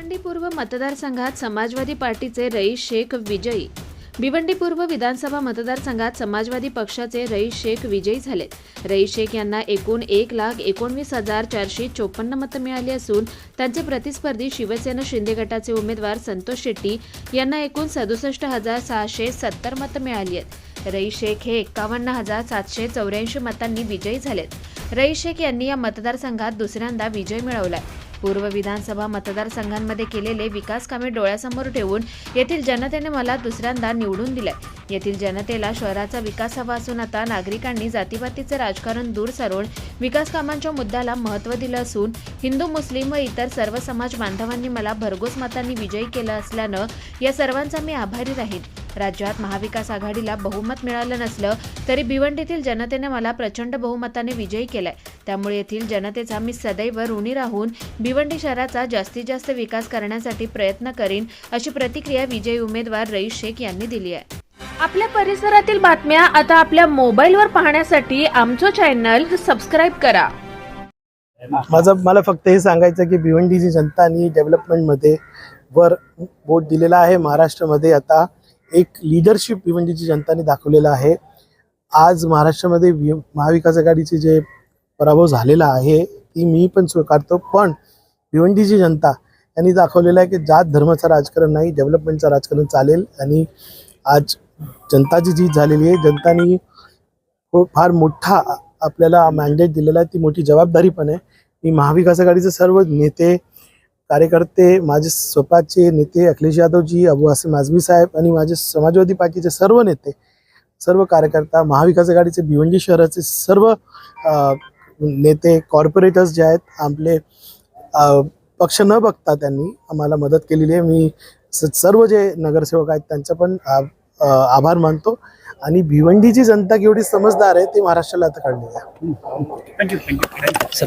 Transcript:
भिवंडी पूर्व मतदारसंघात समाजवादी पार्टीचे रईस शेख विजयी. भिवंडी पूर्व विधानसभा मतदारसंघात समाजवादी पक्षाचे रईस शेख विजयी झालेत रईस शेख यांना एकूण एक लाख एकोणवीस हजार चारशे चोपन्न मतं मिळाली असून त्यांचे प्रतिस्पर्धी शिवसेना शिंदे गटाचे उमेदवार संतोष शेट्टी यांना एकूण सदुसष्ट हजार सहाशे सत्तर मतं मिळाली आहेत. रईस शेख हे एक्कावन्न हजार सातशे चौऱ्याऐंशी मतांनी विजयी झालेत. रईस शेख यांनी या मतदारसंघात दुसऱ्यांदा विजय मिळवलाय. पूर्व विधानसभा मतदारसंघांमध्ये केलेले विकास कामे डोळ्यासमोर ठेवून येथील जनतेने मला दुसऱ्यांदा निवडून दिलंय. येथील जनतेला शहराचा विकास हवा असून आता नागरिकांनी जातीपातीचे राजकारण दूर सारून विकास कामांच्या मुद्द्याला महत्त्व दिलं असून हिंदू मुस्लिम व इतर सर्व समाज बांधवांनी मला भरघोस मतांनी विजयी केलं असल्यानं या सर्वांचा मी आभारी राहीन. राज्यात महाविकास आघाडीला बहुमत मिळालं नसलं तरी भिवंडीतील जनतेने मला प्रचंड बहुमताने विजयी केलाय. त्यामुळे येथील जनतेचा मी सदैव ऋणी राहून भिवंडी शहराचा जास्तीत जास्त विकास करण्यासाठी प्रयत्न करीन अशी प्रतिक्रिया विजयी उमेदवार रईस शेख यांनी दिली आहे. आपल्या परिसरातील बातम्या आता आपल्या मोबाईलवर पाहण्यासाठी आमचं चॅनल सबस्क्राईब करा. माझं मला फक्त हे सांगायचं की भिवंडीची जनता आणि डेव्हलपमेंटमध्ये वर बोट दिलेला आहे महाराष्ट्रामध्ये. आता एक लिडरशिप भिवंडीची जनताने दाखवलेलं आहे. आज महाराष्ट्रामध्ये वि महाविकास आघाडीचे जे पराभव झालेला आहे ती मी पण स्वीकारतो. पण भिवंडीची जनता यांनी दाखवलेलं आहे की जात धर्माचं राजकारण नाही डेव्हलपमेंटचं राजकारण चालेल आणि आज जनताची जीत झालेली आहे. जनतानी फार मोठा आपल्याला मॅन्डेट दिलेला आहे. ती मोठी जबाबदारी पण आहे. मी महाविकास आघाडीचे सर्व नेते कार्यकर्ते माझे स्वतःचे नेते अखिलेश यादवजी अबू आसिम आझमी साहेब आणि माझे समाजवादी पार्टीचे सर्व नेते सर्व कार्यकर्ता महाविकास आघाडीचे भिवंडी शहराचे सर्व नेते कॉर्पोरेटर्स जे आहेत आपले पक्ष न बघता त्यांनी आम्हाला मदत केलेली आहे. मी स- सर्व जे नगरसेवक आहेत त्यांचा पण आभार मानतो आणि भिवंडीची जनता केवढी समजदार आहे ते महाराष्ट्राला आता काढलेली आहे. Thank you thank you